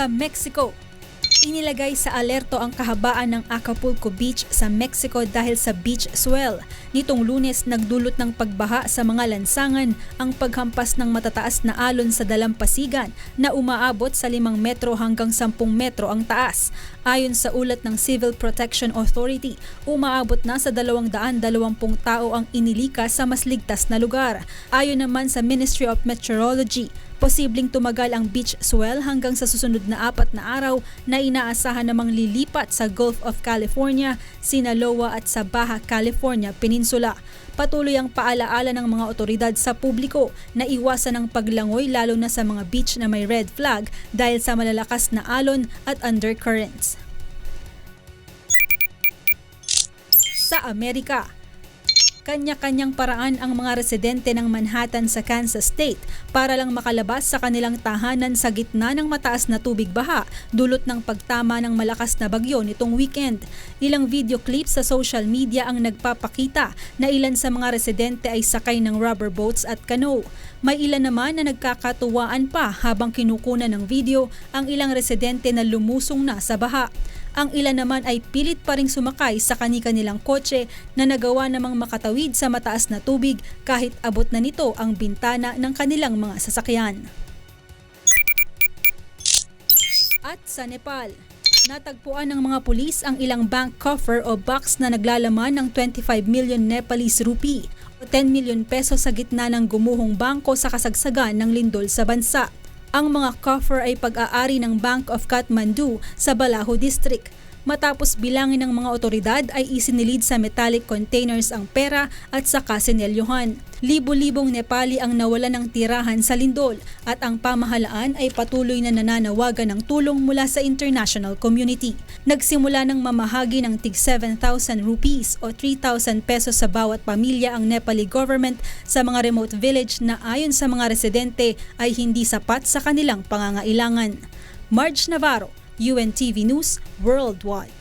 Sa Mexico, Inilagay sa alerto ang kahabaan ng Acapulco Beach sa Mexico dahil sa beach swell. Nitong lunes nagdulot ng pagbaha sa mga lansangan ang paghampas ng matataas na alon sa dalampasigan na umaabot sa 5 metro hanggang 10 metro ang taas. Ayon sa ulat ng Civil Protection Authority, umaabot na sa 220 tao ang inilika sa mas ligtas na lugar. Ayon naman sa Ministry of Meteorology, Posibleng tumagal ang beach swell hanggang sa susunod na apat na araw na inaasahan namang lilipat sa Gulf of California, Sinaloa at sa Baja California Peninsula. Patuloy ang paalaala ng mga otoridad sa publiko na iwasan ang paglangoy lalo na sa mga beach na may red flag dahil sa malalakas na alon at undercurrents. Sa Amerika, kanya-kanyang paraan ang mga residente ng Manhattan sa Kansas State para lang makalabas sa kanilang tahanan sa gitna ng mataas na tubig baha dulot ng pagtama ng malakas na bagyo nitong weekend. Ilang video clips sa social media ang nagpapakita na ilan sa mga residente ay sakay ng rubber boats at canoe. May ilan naman na nagkakatuwaan pa habang kinukunan ng video ang ilang residente na lumusong na sa baha. Ang ilan naman ay pilit pa ring sumakay sa kani-kanilang kotse na nagawa namang makatawid sa mataas na tubig kahit abot na nito ang bintana ng kanilang mga sasakyan. At sa Nepal, Natagpuan ng mga pulis ang ilang bank coffer o box na naglalaman ng 25 million Nepalese rupee o 10 million peso sa gitna ng gumuhong bangko sa kasagsagan ng lindol sa bansa. Ang mga coffer ay pag-aari ng Bank of Kathmandu sa Balaho District. Matapos bilangin ng mga otoridad ay isinilid sa metallic containers ang pera at saka sinelyohan. Libo-libong Nepali ang nawala ng tirahan sa lindol at ang pamahalaan ay patuloy na nananawagan ng tulong mula sa international community. Nagsimula ng mamahagi ng tig 7,000 rupees o 3,000 pesos sa bawat pamilya ang Nepali government sa mga remote village na ayon sa mga residente ay hindi sapat sa kanilang pangangailangan. Marge Navarro, UNTV News Worldwide.